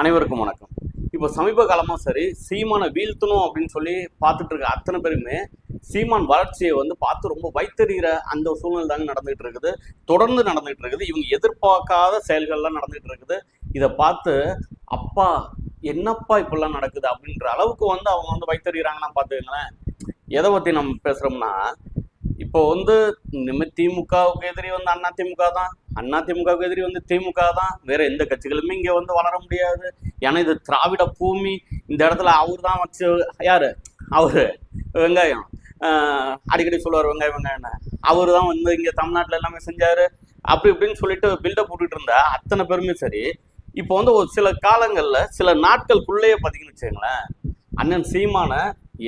அனைவருக்கும் வணக்கம். இப்போ சமீப காலமாக சரி சீமானை வீழ்த்தணும் அப்படின்னு சொல்லி பார்த்துட்டு இருக்க அத்தனை பேருமே சீமான் வளர்ச்சியை வந்து பார்த்து ரொம்ப வைத்தறிகிற அந்த சூழ்நிலை தாங்க நடந்துகிட்டு இருக்குது. தொடர்ந்து நடந்துகிட்டு இருக்குது. இவங்க எதிர்பார்க்காத செயல்கள்லாம் நடந்துகிட்டு இருக்குது. இதை பார்த்து அப்பா என்னப்பா இப்படிலாம் நடக்குது? அப்படின்ற அளவுக்கு வந்து அவங்க வந்து வைத்தறிகிறாங்கன்னா பார்த்துக்கங்களேன். எதை பற்றி நம்ம பேசுகிறோம்னா இப்போ வந்து இனிமேல் திமுகவுக்கு எதிரி வந்து அண்ணா திமுக தான். அண்ணா திமுகவுக்கு எதிரி வந்து திமுக தான். வேற எந்த கட்சிகளுமே இங்க வந்து வளர முடியாது. ஏன்னா இது திராவிட பூமி. இந்த இடத்துல அவர் தான் வச்சு யாரு? அவரு. வெங்காயம். அடிக்கடி சொல்லுவார் வெங்காயம் வெங்காயம் அவரு தான் வந்து இங்க தமிழ்நாட்டில் எல்லாமே செஞ்சாரு. அப்படி இப்படின்னு சொல்லிட்டு பில்டப் போட்டுட்டு இருந்த அத்தனை பேருமே சரி இப்போ வந்து ஒரு சில காலங்களில் சில நாட்களுக்குள்ளேயே பார்த்தீங்கன்னு வச்சுக்கோங்களேன் அண்ணன் சீமானை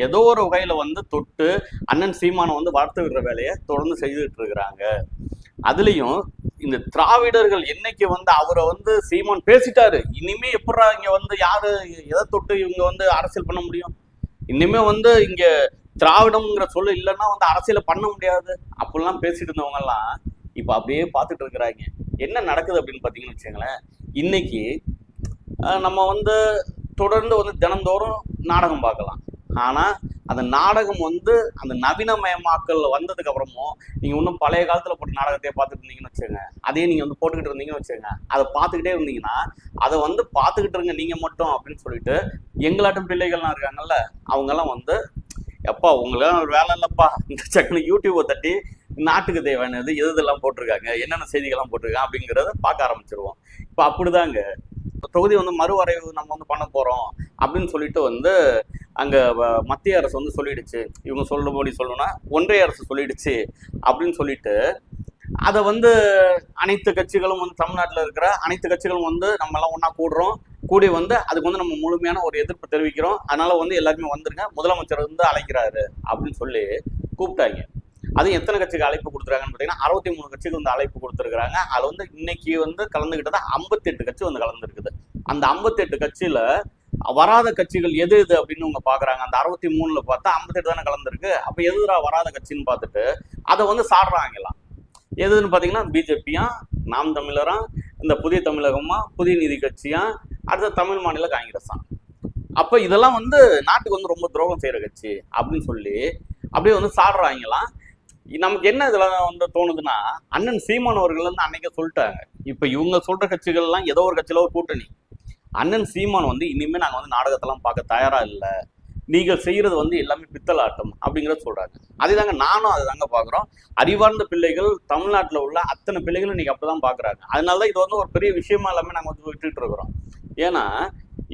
ஏதோ ஒரு வகையில் வந்து தொட்டு அண்ணன் சீமானை வந்து வளர்த்து விடுற வேலையை தொடர்ந்து செய்துட்டு இருக்கிறாங்க. அதுலேயும் இந்த திராவிடர்கள் என்னைக்கு வந்து அவரை வந்து சீமான் பேசிட்டாரு. இனிமே எப்படா இங்க வந்து யாரு எதை தொட்டு இவங்க வந்து அரசியல் பண்ண முடியும்? இனிமே வந்து இங்க திராவிடம்ங்கிற சொல்லு இல்லைன்னா வந்து அரசியலை பண்ண முடியாது. அப்படிலாம் பேசிட்டு இருந்தவங்க எல்லாம் இப்ப அப்படியே பார்த்துட்டு இருக்கிறாங்க. என்ன நடக்குது அப்படின்னு பார்த்தீங்கன்னு வச்சுங்களேன் இன்னைக்கு நம்ம வந்து தொடர்ந்து வந்து தினந்தோறும் நாடகம் பார்க்கலாம். ஆனால் அந்த நாடகம் வந்து அந்த நவீனமயமாக்கல் வந்ததுக்கு அப்புறமும் நீங்கள் இன்னும் பழைய காலத்தில் போட்டு நாடகத்தையே பார்த்துட்டு இருந்தீங்கன்னு வச்சுங்க அதே நீங்கள் வந்து போட்டுக்கிட்டு இருந்தீங்கன்னு வச்சுங்க அதை பார்த்துக்கிட்டே இருந்தீங்கன்னா அதை வந்து பார்த்துக்கிட்டு இருங்க நீங்கள் மட்டும் அப்படின்னு சொல்லிட்டு எங்களாட்டும் பிள்ளைகள்லாம் இருக்காங்கல்ல அவங்கெல்லாம் வந்து எப்பா உங்களுக்கெல்லாம் ஒரு வேலை இல்லைப்பா. இந்த சக்குனு யூடியூப்பை தட்டி நாட்டுக்கு தேவையானது எது இதெல்லாம் போட்டிருக்காங்க என்னென்ன செய்திகள்லாம் போட்டிருக்காங்க? அப்படிங்கிறத பார்க்க ஆரம்பிச்சிருவோம். இப்போ அப்படிதாங்க. தொகுதி வந்து மறுவரைவு நம்ம வந்து பண்ண போகிறோம் அப்படின்னு சொல்லிட்டு வந்து அங்க வ- மத்திய அரசு வந்து சொல்லிடுச்சு. இவங்க சொல்லும்படி சொல்லணும்னா ஒன்றிய அரசு சொல்லிடுச்சு அப்படின்னு சொல்லிட்டு அதை வந்து அனைத்து கட்சிகளும் வந்து தமிழ்நாட்டில் இருக்கிற அனைத்து கட்சிகளும் வந்து நம்ம எல்லாம் ஒன்றா கூடுறோம். கூடி வந்து அதுக்கு வந்து நம்ம முழுமையான ஒரு எதிர்ப்பு தெரிவிக்கிறோம். அதனால வந்து எல்லாருமே வந்துருங்க. முதலமைச்சர் வந்து அழைக்கிறாரு அப்படின்னு சொல்லி கூப்பிட்டாங்க. அது எத்தனை கட்சிக்கு அழைப்பு கொடுத்துருக்காங்கன்னு பார்த்தீங்கன்னா அறுபத்தி மூணு கட்சிக்கு வந்து அழைப்பு கொடுத்துருக்காங்க அதில் வந்து இன்னைக்கு வந்து கலந்துக்கிட்டது ஐம்பத்தெட்டு கட்சி வந்து கலந்துருக்குது. அந்த ஐம்பத்தெட்டு கட்சியில வராத கட்சிகள் எது எது அப்படின்னு அவங்க பாக்குறாங்க. அந்த அறுபத்தி மூணுல பார்த்தா ஐம்பத்தெட்டு தானே கலந்துருக்கு. அப்ப எதுரா வராத கட்சின்னு பார்த்துட்டு அதை வந்து சாடுறாங்களாம். எதுன்னு பார்த்தீங்கன்னா பிஜேபியா நாம் தமிழரா இந்த புதிய தமிழகமா புதிய நீதி கட்சியா அடுத்த தமிழ் மாநில காங்கிரஸா. அப்ப இதெல்லாம் வந்து நாட்டுக்கு வந்து ரொம்ப துரோகம் செய்யற கட்சி அப்படின்னு சொல்லி அப்படியே வந்து சாடுறாங்களாம். நமக்கு என்ன இதுல வந்து தோணுதுன்னா அண்ணன் சீமான் அவர்கள் வந்து அன்னைக்கே சொல்லிட்டாங்க. இப்ப இவங்க சொல்ற கட்சிகள்லாம் ஏதோ ஒரு கட்சியில ஒரு கூட்டணி. அண்ணன் சீமான் வந்து இனிமேல் நாங்கள் வந்து நாடகத்தெல்லாம் பார்க்க தயாராக இல்லை. நீங்கள் செய்கிறது வந்து எல்லாமே பித்தலாட்டம் அப்படிங்கிறத சொல்கிறாங்க அதே தாங்க நானும் அதை தாங்க பார்க்குறோம். அறிவார்ந்த பிள்ளைகள் தமிழ்நாட்டில் உள்ள அத்தனை பிள்ளைகளும் நீங்கள் அப்படி தான் பார்க்குறாங்க. அதனால தான் இது வந்து ஒரு பெரிய விஷயமா எல்லாமே நாங்கள் வந்து விட்டுட்டு இருக்கிறோம். ஏன்னா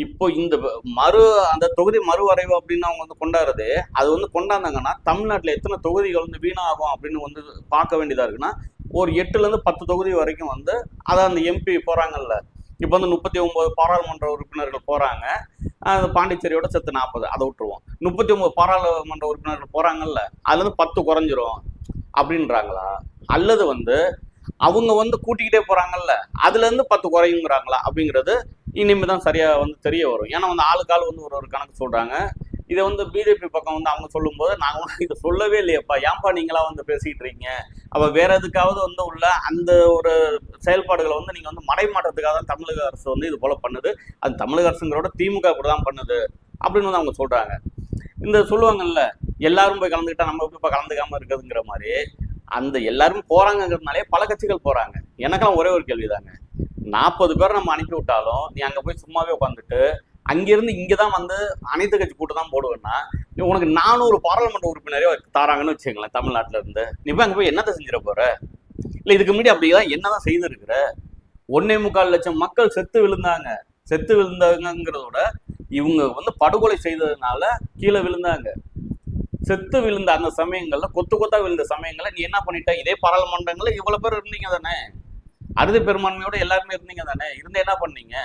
இப்போ இந்த மறு அந்த தொகுதி மறுவரைவு அப்படின்னு அவங்க வந்து கொண்டாடுறது அது வந்து கொண்டாந்தாங்கன்னா தமிழ்நாட்டில் எத்தனை தொகுதிகள் வந்து வீணாகும் அப்படின்னு வந்து பார்க்க வேண்டியதாக இருக்குன்னா ஒரு எட்டுலேருந்து பத்து தொகுதி வரைக்கும் வந்து அதை அந்த எம்பி போகிறாங்கல்ல இப்போ வந்து முப்பத்தி ஒன்பது பாராளுமன்ற உறுப்பினர்கள் போறாங்க. அது பாண்டிச்சேரியோட சேர்த்து நாற்பது அதை விட்டுருவோம். முப்பத்தி ஒன்பது பாராளுமன்ற உறுப்பினர்கள் போறாங்கல்ல அதுல இருந்து பத்து குறைஞ்சிரும். அப்படின்றாங்களா? அல்லது வந்து அவங்க வந்து கூட்டிக்கிட்டே போறாங்கல்ல அதுல இருந்து பத்து குறையுங்கிறாங்களா? அப்படிங்கிறது இனிமே தான் சரியா வந்து தெரிய வரும். ஏன்னா வந்து ஆளுக்கு ஆள் வந்து ஒரு ஒரு கணக்கு சொல்றாங்க. இதை வந்து பிஜேபி பக்கம் வந்து அவங்க சொல்லும்போது நாங்கள் இதை சொல்லவே இல்லையப்பா. ஏன்பா நீங்களா வந்து பேசிக்கிட்டு இருக்கீங்க? அப்ப வேற எதுக்காவது வந்து உள்ள அந்த ஒரு செயல்பாடுகளை வந்து நீங்க வந்து மறைமாற்றத்துக்காக தான் தமிழக அரசு வந்து இது போல பண்ணுது. அது தமிழக அரசுங்கிறோட திமுக இப்படிதான் பண்ணுது அப்படின்னு வந்து அவங்க சொல்றாங்க. இந்த சொல்லுவாங்கல்ல எல்லாரும் போய் கலந்துக்கிட்டா நம்ம இப்போ இப்ப கலந்துக்காம இருக்குதுங்கிற மாதிரி அந்த எல்லாரும் போறாங்கங்கிறதுனாலே பல கட்சிகள் போறாங்க. எனக்கெல்லாம் ஒரே ஒரு கேள்விதாங்க. நாற்பது பேர் நம்ம அனுப்பி விட்டாலும் நீ அங்க போய் சும்மாவே உட்காந்துட்டு அங்கிருந்து இங்கே தான் வந்து அனைத்து கட்சி கூட்டம் தான் போடுவேன்னா உனக்கு நானூறு பாராளுமன்ற உறுப்பினரே தாராங்கன்னு வச்சுக்கங்களேன் தமிழ்நாட்டில் இருந்து. நீ போய் அங்கே போய் என்னத்தை செஞ்சிட போகிற இல்லை இதுக்கு முன்னாடி அப்படிதான் என்னதான் செய்திருக்கிற? ஒன்னே முக்கால் லட்சம் மக்கள் செத்து விழுந்தாங்க. செத்து விழுந்தாங்கிறதோட இவங்க வந்து படுகொலை செய்ததுனால கீழே விழுந்தாங்க. செத்து விழுந்த அந்த சமயங்கள்ல கொத்து கொத்தா விழுந்த சமயங்கள்ல நீ என்ன பண்ணிட்ட? இதே பாராளுமன்றங்கள்ல இவ்வளவு பேர் இருந்தீங்க தானே. அறுதி பெரும்பான்மையோட எல்லாருமே இருந்தீங்க தானே. இருந்து என்ன பண்ணீங்க?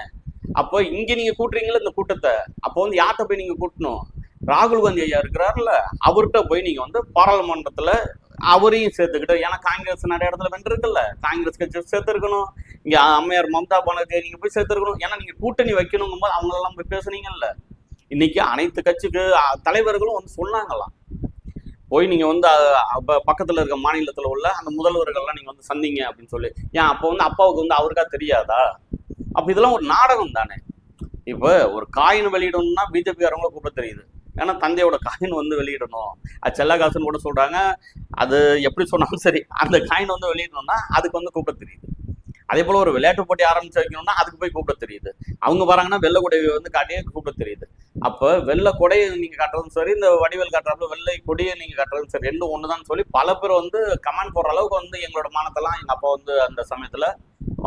அப்போ இங்க நீங்க கூட்டுறீங்களா இந்த கூட்டத்தை? அப்போ வந்து யார்கிட்ட போய் நீங்க கூட்டணும்? ராகுல் காந்தி ஐயா இருக்கிறாருல்ல அவர்கிட்ட போய் நீங்க வந்து பாராளுமன்றத்துல அவரையும் சேர்த்துக்கிட்டு ஏன்னா காங்கிரஸ் நிறைய இடத்துல வென்றிருக்குல்ல காங்கிரஸ் கட்சி சேர்த்துருக்கணும். இங்க அம்மையார் மம்தா பானர்ஜி நீங்க போய் சேர்த்துருக்கணும். ஏன்னா நீங்க கூட்டணி வைக்கணுங்கும் போது அவங்க எல்லாம் போய் பேசுனீங்கல்ல. இன்னைக்கு அனைத்து கட்சிக்கு தலைவர்களும் வந்து சொன்னாங்களாம். போய் நீங்க வந்து பக்கத்துல இருக்க மாநிலத்துல உள்ள அந்த முதல்வர்கள்லாம் நீங்க வந்து சந்திங்க அப்படின்னு சொல்லி. ஏன் அப்போ வந்து அப்பாவுக்கு வந்து அவருக்கா தெரியாதா? அப்போ இதெல்லாம் ஒரு நாடகம் தானே? இப்போ ஒரு காயின் வெளியிடணும்னா பிஜேபி கூப்பிட தெரியுது. ஏன்னா தந்தையோட காயின் வந்து வெளியிடணும். அது செல்ல கூட சொல்கிறாங்க அது எப்படி சொன்னாலும் சரி அந்த காயின் வந்து வெளியிடணும்னா அதுக்கு வந்து கூப்பிட தெரியுது. அதே போல் ஒரு விளையாட்டு போட்டி ஆரம்பிச்சு வைக்கணும்னா அதுக்கு போய் கூப்பிட தெரியுது. அவங்க வராங்கன்னா வெள்ளை கொடையை வந்து காட்டியே கூப்பிட தெரியுது. அப்போ வெள்ளை கொடையை நீங்கள் காட்டுறதும் சரி இந்த வடிவேல் காட்டுறப்ப வெள்ளை கொடியை நீங்கள் காட்டுறதும் சரி ரெண்டும் ஒண்ணுதான் சொல்லி பல பேர் வந்து கமெண்ட் போடுற அளவுக்கு வந்து எங்களோட மானத்தெல்லாம் எங்கள் அப்பா வந்து அந்த சமயத்தில்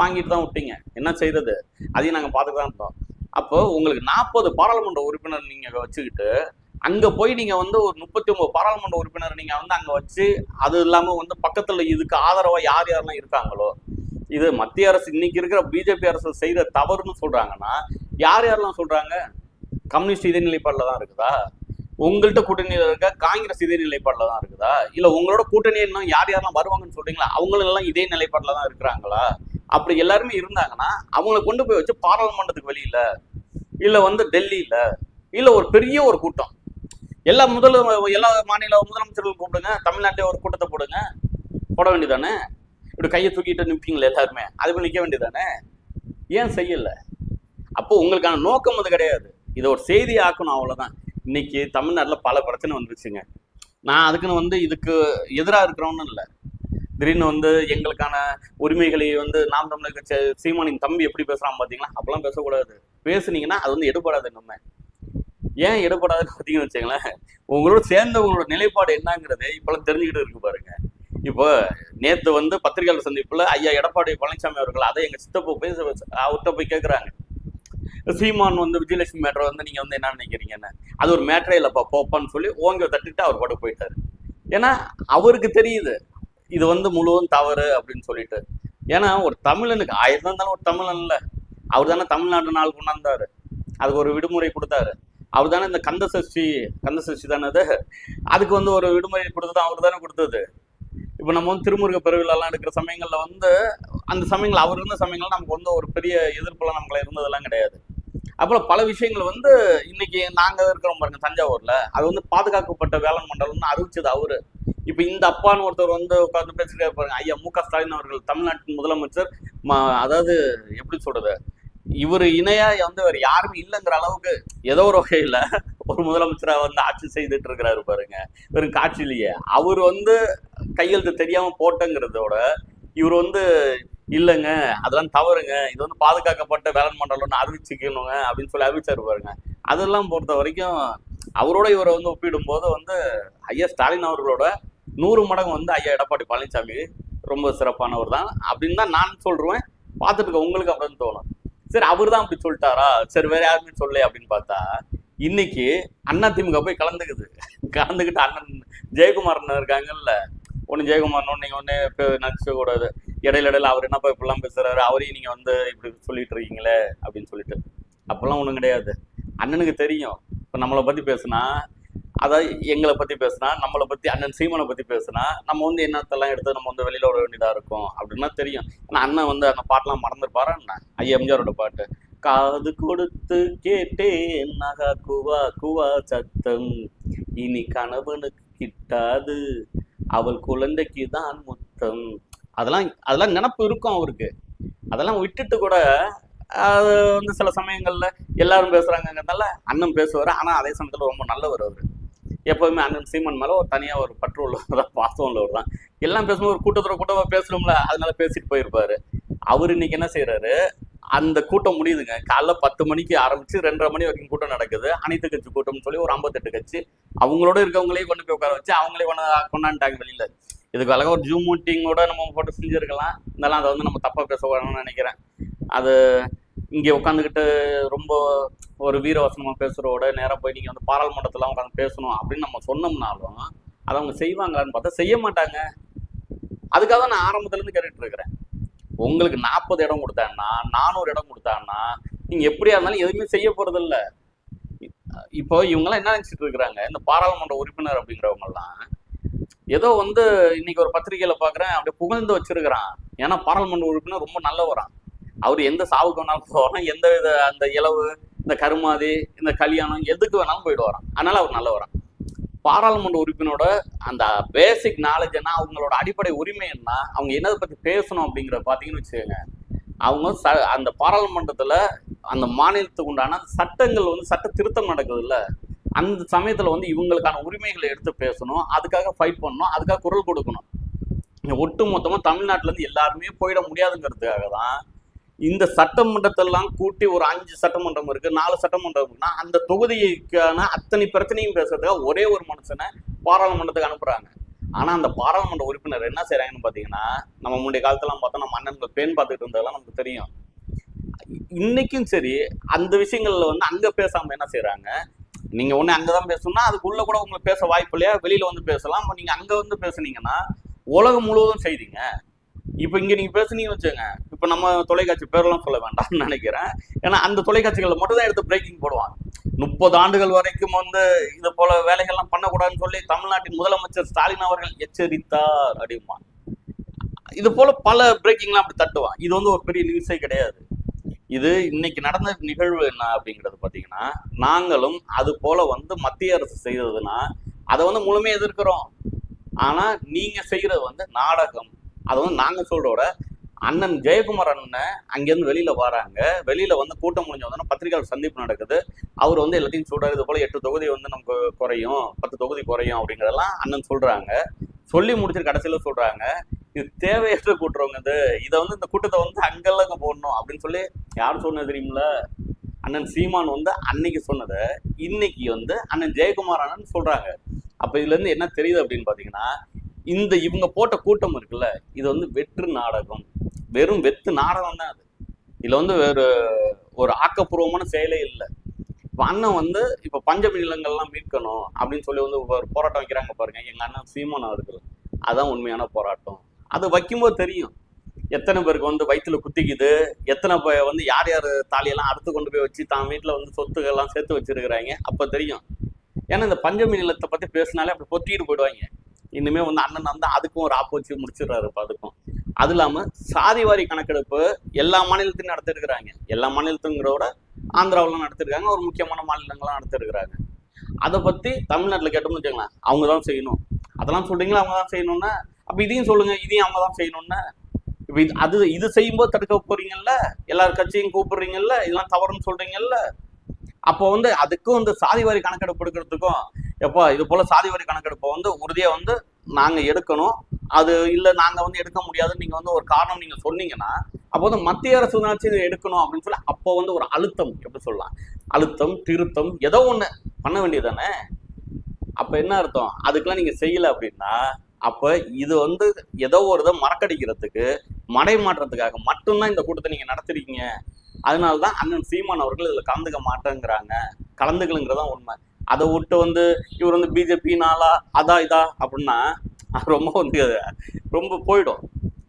வாங்கிட்டு தான் விட்டீங்க. என்ன செய்யறது அதையும் நாங்கள் பார்த்துட்டு தான் இருந்தோம். அப்போ உங்களுக்கு நாற்பது பாராளுமன்ற உறுப்பினர் நீங்கள் வச்சுக்கிட்டு அங்கே போய் நீங்கள் வந்து ஒரு முப்பத்தி ஒன்பது பாராளுமன்ற உறுப்பினர் நீங்கள் வந்து அங்கே வச்சு அது இல்லாமல் வந்து பக்கத்தில் இதுக்கு ஆதரவாக யார் யாரெல்லாம் இருக்காங்களோ இது மத்திய அரசு இன்னைக்கு இருக்கிற பிஜேபி அரசு செய்த தவறுன்னு சொல்கிறாங்கன்னா யார் யாரெல்லாம் சொல்கிறாங்க கம்யூனிஸ்ட் இதே நிலைப்பாடில் தான் இருக்குதா? உங்கள்கிட்ட கூட்டணியில் இருக்க காங்கிரஸ் இதே நிலைப்பாடில் தான் இருக்குதா? இல்லை உங்களோட கூட்டணி இன்னும் யார் யாரெல்லாம் வருவாங்கன்னு சொல்கிறீங்களா அவங்களெல்லாம் இதே நிலைப்பாடில் தான் இருக்கிறாங்களா? அப்படி எல்லாருமே இருந்தாங்கன்னா அவங்கள கொண்டு போய் வச்சு பாராளுமன்றத்துக்கு வெளியில இல்ல வந்து டெல்லியில இல்ல ஒரு பெரிய ஒரு கூட்டம். எல்லா முதல் எல்லா மாநில முதலமைச்சர்களும் கூப்பிடுங்க தமிழ்நாட்டிலே ஒரு கூட்டத்தை போடுங்க. போட வேண்டியதானே இப்படி கையை தூக்கிட்டு நிற்பீங்களே எல்லாருமே. போய் நிற்க வேண்டியதானே ஏன் செய்யல? அப்போ உங்களுக்கான நோக்கம் அது கிடையாது. இதை ஒரு செய்தி ஆக்கணும் அவ்வளோதான் இன்னைக்கு தமிழ்நாட்டில் பல பிரச்சனை வந்துருச்சுங்க. நான் அதுக்குன்னு வந்து இதுக்கு எதிராக இருக்கிறோன்னு இல்லை. திடீர்னு வந்து எங்களுக்கான உரிமைகளை வந்து நாம் தமிழர் கட்சி சீமானின் தம்பி எப்படி பேசுறான் பாத்தீங்களா? அப்பெல்லாம் பேசக்கூடாது. பேசுனீங்கன்னா அது வந்து எடுபடாது நம்ம. ஏன் எடுபடாதுன்னு பார்த்தீங்கன்னு வச்சுங்களேன் உங்களோட சேர்ந்தவங்களோட நிலைப்பாடு என்னங்கிறது இப்பெல்லாம் தெரிஞ்சுக்கிட்டு இருக்கு பாருங்க. இப்போ நேத்து வந்து பத்திரிகையாளர் சந்திப்புல ஐயா எடப்பாடி பழனிசாமி அவர்கள் அதை எங்க சித்தப்பா போய் அவர்கிட்ட போய் கேட்குறாங்க சீமான் வந்து விஜயலட்சுமி மேட்ரை வந்து நீங்க வந்து என்ன நினைக்கிறீங்கன்னு. அது ஒரு மேட்ரே இல்லப்பா போப்பான்னு சொல்லி ஓங்க தட்டிட்டு அவர் கூட போயிட்டாரு. ஏன்னா அவருக்கு தெரியுது. இது வந்து முழுவதும் தவறு அப்படின்னு சொல்லிட்டு. ஏன்னா ஒரு தமிழனுக்கு ஆயிரம் தான் இருந்தாலும் ஒரு தமிழன் இல்லை. அவர் தானே தமிழ்நாட்டு நாள் கொண்டாந்தாரு. அதுக்கு ஒரு விடுமுறை கொடுத்தாரு. அவர் தானே இந்த கந்த சஷ்டி கந்த சஷ்டி தானே அது? அதுக்கு வந்து ஒரு விடுமுறை கொடுத்தது அவர் தானே கொடுத்தது. இப்போ நம்ம வந்து திருமுருக பெருவிழாலாம் எடுக்கிற சமயங்களில் வந்து அந்த சமயங்கள் அவர் இருந்த சமயங்கள்ல நமக்கு வந்து ஒரு பெரிய எதிர்ப்புலாம் நமக்கு இருந்ததெல்லாம் கிடையாது. அப்புறம் பல விஷயங்கள் வந்து இன்னைக்கு நாங்கள் இருக்கிறோம் பாருங்க தஞ்சாவூரில். அது வந்து பாதுகாக்கப்பட்ட வேளாண் மண்டலம்னு அறிவிச்சது அவரு. இப்ப இந்த அப்பான்னு ஒருத்தர் வந்து உட்கார்ந்து பேசிட்டு பாருங்க. ஐயா மு க. ஸ்டாலின் அவர்கள் தமிழ்நாட்டின் முதலமைச்சர். அதாவது எப்படி சொல்றது? இவர் இணையா வந்து அவர் யாருமே இல்லைங்கிற அளவுக்கு ஏதோ ஒரு வகையில ஒரு முதலமைச்சரா வந்து ஆட்சி செய்துட்டு இருக்கிறாரு பாருங்க. வெறும் காட்சியிலேயே. அவர் வந்து கையெழுத்து தெரியாம போட்டங்கிறதோட இவர் வந்து இல்லைங்க அதெல்லாம் தவறுங்க. இது வந்து பாதுகாக்கப்பட்ட வேளாண் மண்டலம்னு அறிவிச்சுக்கணுங்க அப்படின்னு சொல்லி அறிவிச்சாரு பாருங்க. அதெல்லாம் பொறுத்த வரைக்கும் அவரோட இவரை வந்து ஒப்பிடும்போது வந்து ஐயா ஸ்டாலின் அவர்களோட நூறு மடங்கு வந்து ஐயா எடப்பாடி பழனிசாமி ரொம்ப சிறப்பானவர் தான். அப்படின்னு தான் நான் சொல்றேன். பார்த்துட்டு உங்களுக்கு அப்படின்னு தோணும். சரி அவர் தான் அப்படி சொல்லிட்டாரா? சரி வேற யாருமே சொல்லலை அப்படின்னு பார்த்தா இன்னைக்கு அண்ணா திமுக போய் கலந்துக்குது. கலந்துக்கிட்டு அண்ணன் ஜெயக்குமார் அண்ணன் இருக்காங்கல்ல ஒன்று ஜெயக்குமார் நீங்கள் ஒன்று நினச்சிக்க கூடாது இடையில இடையில அவர் என்னப்பா இப்படிலாம் பேசுறாரு? அவரையும் நீங்கள் வந்து இப்படி சொல்லிட்டு இருக்கீங்களே அப்படின்னு சொல்லிட்டு. அப்போல்லாம் ஒன்றும் கிடையாது. அண்ணனுக்கு தெரியும். இப்போ நம்மளை பற்றி பேசுனா அதாவது எங்களை பத்தி பேசுனா நம்மளை பத்தி அண்ணன் சீமனை பத்தி பேசுனா நம்ம வந்து என்னத்தெல்லாம் எடுத்து நம்ம வந்து வெளியில விட வேண்டியதா இருக்கும் அப்படின்னா தெரியும். ஆனா அண்ணன் வந்து அந்த பாட்டெல்லாம் மறந்துருப்பாரா என்ன? ஐயா எம்ஜிஆரோட பாட்டு. காது கொடுத்து கேட்டேன் நகா குவா குவா சத்தம். இனி கணவனுக்கு கிட்டாது. அவள் குழந்தைக்கு தான் முத்தம். அதெல்லாம் அதெல்லாம் நினப்பு இருக்கும் அவருக்கு. அதெல்லாம் விட்டுட்டு கூட அது வந்து சில சமயங்கள்ல எல்லாரும் பேசுகிறாங்கங்கிறதால அண்ணன் பேசுவார். ஆனா அதே சமயத்துல ரொம்ப நல்லவர் அவரு. எப்போதுமே அண்ணன் சீமன் மேலே ஒரு தனியாக ஒரு பற்று உள்ளவர் தான் பாசம் உள்ளவர் தான் எல்லாம் பேசும்போது ஒரு கூட்டத்தில் கூட்டமாக பேசணும்ல அதனால பேசிட்டு போயிருப்பாரு. அவர் இன்னைக்கு என்ன செய்யறாரு அந்த கூட்டம் முடியுதுங்க. காலைல பத்து மணிக்கு ஆரம்பிச்சு ரெண்டரை மணி வரைக்கும் கூட்டம் நடக்குது. அனைத்து கட்சி கூட்டம்னு சொல்லி ஒரு ஐம்பத்தெட்டு கட்சி. அவங்களோட இருக்கவங்களே கொண்டு போய் உட்கார வச்சு அவங்களே கொண்டு கொண்டாண்டாங்க வெளியில. இதுக்கு அழகாக ஒரு ஜூம் மீட்டிங்கோட நம்ம போட்டு செஞ்சுருக்கலாம். இருந்தாலும் அதை வந்து நம்ம தப்பாக பேச வரணும்னு நினைக்கிறேன். அது இங்கே உட்காந்துக்கிட்டு ரொம்ப ஒரு வீரவசனமாக பேசுகிறோட நேராக போய் நீங்கள் வந்து பாராளுமன்றத்தில் உட்காந்து பேசணும் அப்படின்னு நம்ம சொன்னோம்னாலும் அதை அவங்க செய்வாங்களான்னு பார்த்தா செய்ய மாட்டாங்க. அதுக்காக தான் நான் ஆரம்பத்துலேருந்து கேட்டுட்டு இருக்கிறேன். உங்களுக்கு நாற்பது இடம் கொடுத்தாங்கன்னா நானூறு இடம் கொடுத்தாங்கன்னா நீங்கள் எப்படியா இருந்தாலும் எதுவுமே செய்ய போகிறதில்ல இப்போ இவங்கெல்லாம் என்ன நினச்சிட்டு இருக்கிறாங்க? இந்த பாராளுமன்ற உறுப்பினர் அப்படிங்கிறவங்கெல்லாம் ஏதோ வந்து இன்னைக்கு ஒரு பத்திரிகையில் பார்க்குறேன் அப்படியே புகழ்ந்து வச்சிருக்கிறான். ஏன்னா பாராளுமன்ற உறுப்பினர் ரொம்ப நல்லவரான் அவர் எந்த சாவுக்கு வேணாலும் போவாராம் எந்த வித அந்த இலவு இந்த கருமாதி இந்த கல்யாணம் எதுக்கு வேணாலும் போயிடுவாராம் அதனால அவர் நல்லவரான் பாராளுமன்ற உறுப்பினரோட அந்த பேசிக் நாலேஜ் என்ன அவங்களோட அடிப்படை உரிமை என்ன அவங்க என்னதை பற்றி பேசணும் அப்படிங்கிற பார்த்தீங்கன்னு வச்சுக்கோங்க. அவங்க ச அந்த பாராளுமன்றத்தில் அந்த மாநிலத்துக்கு உண்டான சட்டங்கள் வந்து சட்ட திருத்தம் நடக்குதுல்ல. அந்த சமயத்தில் வந்து இவங்களுக்கான உரிமைகளை எடுத்து பேசணும் அதுக்காக ஃபைட் பண்ணணும் அதுக்காக குரல் கொடுக்கணும். ஒட்டு மொத்தமாக தமிழ்நாட்டிலேருந்து எல்லாருமே போயிட முடியாதுங்கிறதுக்காக தான் இந்த சட்டமன்றத்தெல்லாம் கூட்டி ஒரு அஞ்சு சட்டமன்றம் இருக்கு நாலு சட்டமன்றம் இருக்குன்னா அந்த தொகுதிக்கான அத்தனை பிரச்சனையும் பேசுறதுக்காக ஒரே ஒரு மனுஷனை பாராளுமன்றத்துக்கு அனுப்புறாங்க. ஆனா அந்த பாராளுமன்ற உறுப்பினர் என்ன செய்யறாங்கன்னு பாத்தீங்கன்னா நம்ம முந்தைய காலத்துல பார்த்தா நம்ம அண்ணன்கள் பேன் பார்த்துட்டு இருந்ததெல்லாம் நமக்கு தெரியும். இன்னைக்கும் சரி அந்த விஷயங்கள்ல வந்து அங்க பேசாம என்ன செய்யறாங்க நீங்க ஒண்ணு அங்கதான் பேசணும்னா அதுக்குள்ள கூட உங்களுக்கு பேச வாய்ப்பு இல்லையா? வெளியில வந்து பேசலாம். நீங்க அங்க வந்து பேசுனீங்கன்னா உலகம் முழுவதும் செய்தீங்க. இப்ப இங்க நீங்க பேசுனீங்கன்னு வச்சுங்க இப்ப நம்ம தொலைக்காட்சி பேரெல்லாம் சொல்ல வேண்டாம்னு நினைக்கிறேன். ஏன்னா அந்த தொலைக்காட்சிகளில் மட்டும் தான் எடுத்து பிரேக்கிங் போடுவாங்க. முப்பது ஆண்டுகள் வரைக்கும் வந்து இது போல வேலைகள்லாம் பண்ணக்கூடாதுன்னு சொல்லி தமிழ்நாட்டின் முதலமைச்சர் ஸ்டாலின் அவர்கள் எச்சரித்தார் அப்படிமா இது போல பல பிரேக்கிங்லாம் அப்படி தட்டுவான் இது வந்து ஒரு பெரிய நியூஸே கிடையாது. இது இன்னைக்கு நடந்த நிகழ்வு என்ன அப்படிங்கிறது பார்த்தீங்கன்னா நாங்களும் அது போல வந்து மத்திய அரசு செய்ததுன்னா அதை வந்து முழுமையாக எதிர்க்கிறோம். ஆனால் நீங்கள் செய்கிறது வந்து நாடகம். அதை வந்து நாங்கள் சொல்கிறோட அண்ணன் ஜெயக்குமார் அண்ணன் அங்கேருந்து வெளியில வராங்க. வெளியில வந்து கூட்டம் முடிஞ்ச உடனே பத்திரிகையாளர் சந்திப்பு நடக்குது. அவர் வந்து எல்லாத்தையும் சொல்றாரு இது போல எட்டு தொகுதி வந்து நமக்கு குறையும். பத்து தொகுதி குறையும். அப்படிங்கிறதெல்லாம் அண்ணன் சொல்றாங்க. சொல்லி முடிச்சு கடைசியில சொல்றாங்க இது தேவையற்ற கூட்டுறவங்க இது. இதை வந்து இந்த கூட்டத்தை வந்து அங்கெல்லாம் போடணும். அப்படின்னு சொல்லி யார் சொன்னது தெரியுமில அண்ணன் சீமான் வந்து அன்னைக்கு சொன்னதை இன்னைக்கு வந்து அண்ணன் ஜெயக்குமார் அண்ணன் சொல்றாங்க. அப்ப இதுல இருந்து என்ன தெரியுது அப்படின்னு பாத்தீங்கன்னா இந்த இவங்க போட்ட கூட்டம் இருக்குல்ல இது வந்து வெற்று நாடகம். வெறும் வெத்து நாடகம் தான் அது. இதுல வந்து வேறு ஒரு ஆக்கப்பூர்வமான செயலே இல்லை. இப்போ அண்ணன் வந்து இப்போ பஞ்சமி நிலங்கள்லாம் மீட்கணும் அப்படின்னு சொல்லி வந்து ஒரு போராட்டம் வைக்கிறாங்க பாருங்க. எங்க அண்ணன் சீமான் அவர்கள். அதான் உண்மையான போராட்டம். அது வைக்கும்போது தெரியும். எத்தனை பேருக்கு வந்து வயிற்றுல குத்திக்குது எத்தனை பேர் வந்து யார் யார் தாலியெல்லாம் அறுத்து கொண்டு போய் வச்சு தான் வீட்டில் வந்து சொத்துக்கள்லாம் சேர்த்து வச்சிருக்கிறாங்க அப்போ தெரியும். ஏன்னா இந்த பஞ்சமி நிலத்தை பற்றி பேசினாலே அப்படி பொத்திட்டு போயிடுவாங்க. இனிமேல் வந்து அண்ணன் வந்து அதுக்கும் ஒரு ஆப்போச்சு முடிச்சிடுறாரு இப்போ அதுக்கும். அது இல்லாமல் சாதிவாரி கணக்கெடுப்பு எல்லா மாநிலத்தையும் நடத்திருக்கிறாங்க. எல்லா மாநிலத்துங்கிறோட ஆந்திராவிலாம் நடத்திருக்காங்க ஒரு முக்கியமான மாநிலங்கள்லாம் நடத்திருக்கிறாங்க. அதை பற்றி தமிழ்நாட்டில் கேட்டோம்னு வச்சுக்கலாம் அவங்க தான் செய்யணும். அதெல்லாம் சொல்கிறீங்களா அவங்க தான் செய்யணும்னா? அப்போ இதையும் சொல்லுங்கள் இதையும் அவங்க தான் செய்யணும்னா? இப்போ இது அது இது செய்யும்போது தடுக்க போகிறீங்கல்ல எல்லார் கட்சியும் கூப்பிடுறீங்கல்ல? இதெல்லாம் தவறுன்னு சொல்கிறீங்கல்ல அப்போ வந்து அதுக்கும் இந்த சாதிவாரி கணக்கெடுப்பு எடுக்கிறதுக்கும் எப்போ இது போல் சாதிவாரி கணக்கெடுப்பை வந்து உறுதியாக வந்து நாங்கள் எடுக்கணும். அது இல்லை நாங்கள் வந்து எடுக்க முடியாதுன்னு நீங்கள் வந்து ஒரு காரணம் நீங்கள் சொன்னீங்கன்னா அப்போ வந்து மத்திய அரசு தான் இதை எடுக்கணும் அப்படின்னு சொல்லி அப்போ வந்து ஒரு அழுத்தம் எப்படி சொல்லலாம்? அழுத்தம் திருத்தம் ஏதோ ஒன்று பண்ண வேண்டியது தானே அப்போ என்ன அர்த்தம்? அதுக்கெல்லாம் நீங்கள் செய்யலை அப்படின்னா அப்போ இது வந்து ஏதோ ஒரு இதை மறக்கடிக்கிறதுக்கு மடை மாற்றத்துக்காக மட்டும்தான் இந்த கூட்டத்தை நீங்கள் நடத்துறீங்க அதனாலதான் அண்ணன் சீமான் அவர்கள் இதில் கலந்துக்க மாட்டேங்கிறாங்க. கலந்துக்கலுங்கிறதான் உண்மை. அதை விட்டு வந்து இவர் வந்து பிஜேபினாலா அதா இதா அப்படின்னா ரொம்ப வந்து ரொம்ப போயிடும்.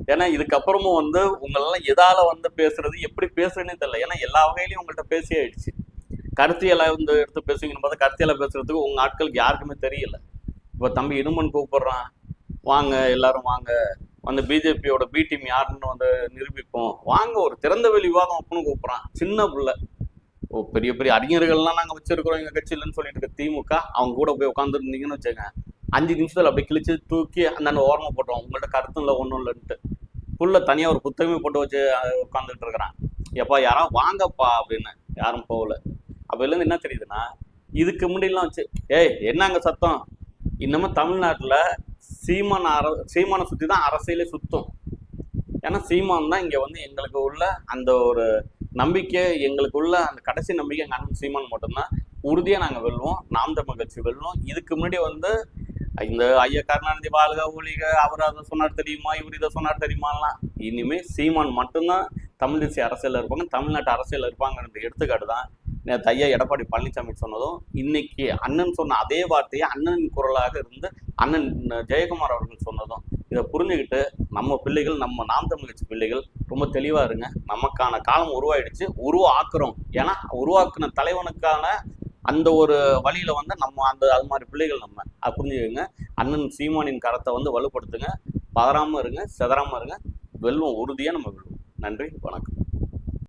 ஏன்னா இதுக்கப்புறமும் வந்து உங்களெல்லாம் எதால வந்து பேசுறது எப்படி பேசுறதுன்னே தெரியல. ஏன்னா எல்லா வகையிலையும் உங்கள்கிட்ட பேசி ஆயிடுச்சு. கருத்தியெல்லாம் வந்து எடுத்து பேசுவீங்கன்னு பார்த்தா கருத்தியெல்லாம் பேசுறதுக்கு உங்க ஆட்களுக்கு யாருக்குமே தெரியல. இப்போ தம்பி இடுமன் கூப்பிடுறான். வாங்க எல்லாரும் வாங்க. அந்த பிஜேபியோட பி டீம் யாருன்னு வந்து நிரூபிப்போம். வாங்க ஒரு திறந்த வெளி விவாதம் அப்படின்னு கூப்பிட்றான். சின்ன பிள்ளை. ஓ பெரிய பெரிய அறிஞர்கள்லாம் நாங்கள் வச்சிருக்கிறோம் எங்கள் கட்சியிலன்னு சொல்லிட்டு இருக்க திமுக அவங்க கூட போய் உட்காந்துருந்தீங்கன்னு வச்சுங்க அஞ்சு நிமிஷத்தில் அப்படியே கிழிச்சு தூக்கி அந்த ஓரமாக போட்டோம். உங்கள்கிட்ட கருத்து இல்லை ஒன்றும் இல்லைன்ட்டு. புள்ள தனியாக ஒரு புத்தகமே போட்டு வச்சு உட்காந்துட்டு இருக்கிறான். எப்பா யாரும் வாங்கப்பா அப்படின்னு. யாரும் போகல. அப்போலேருந்து என்ன தெரியுதுன்னா இதுக்கு முன்னாடிலாம் வச்சு ஏய் என்னங்க சத்தம்? இன்னமும் தமிழ்நாட்டில் சீமான அர சீமானை சுற்றி தான் அரசியலே சுத்தம். ஏன்னா சீமான் தான் இங்கே வந்து எங்களுக்கு உள்ள அந்த ஒரு நம்பிக்கை எங்களுக்கு உள்ள அந்த கடைசி நம்பிக்கை எங்கள் அண்ணன் சீமான் மட்டும்தான் உறுதியாக நாங்கள் வெல்வோம். நாம் தமிழ் கட்சி வெல்வோம். இதுக்கு முன்னாடி வந்து இந்த ஐயா கருணாநிதி வாழ்க ஒழிக அவர் அதை சொன்னார் தெரியுமா இவர் இதை சொன்னார் தெரியுமாலாம் இனிமே சீமான் மட்டும்தான் தமிழ் தேசிய அரசியல்ல இருப்பாங்க தமிழ்நாட்டு அரசியலில் இருப்பாங்கன்ற எடுத்துக்காட்டு தான் நேற்று ஐயா எடப்பாடி பழனிசாமி சொன்னதும். இன்னைக்கு அண்ணன் சொன்ன அதே வார்த்தையை அண்ணனின் குரலாக இருந்து அண்ணன் ஜெயக்குமார் அவர்கள் சொன்னதும். இதை புரிஞ்சுக்கிட்டு நம்ம பிள்ளைகள் நம்ம நாம் தமிழ் கட்சி பிள்ளைகள் ரொம்ப தெளிவாக இருங்க. நமக்கான காலம் உருவாயிடுச்சு உருவாக்குறோம். ஏன்னா உருவாக்குன தலைவனுக்கான அந்த ஒரு வழியில வந்து நம்ம அந்த அது மாதிரி பிள்ளைகள் நம்ம அது புரிஞ்சுக்கோங்க. அண்ணன் சீமானின் கரத்தை வந்து வலுப்படுத்துங்க. பதறாம இருங்க செதறாம இருங்க. வெல்வம் உறுதியா நம்ம வெல்வோம். நன்றி வணக்கம்.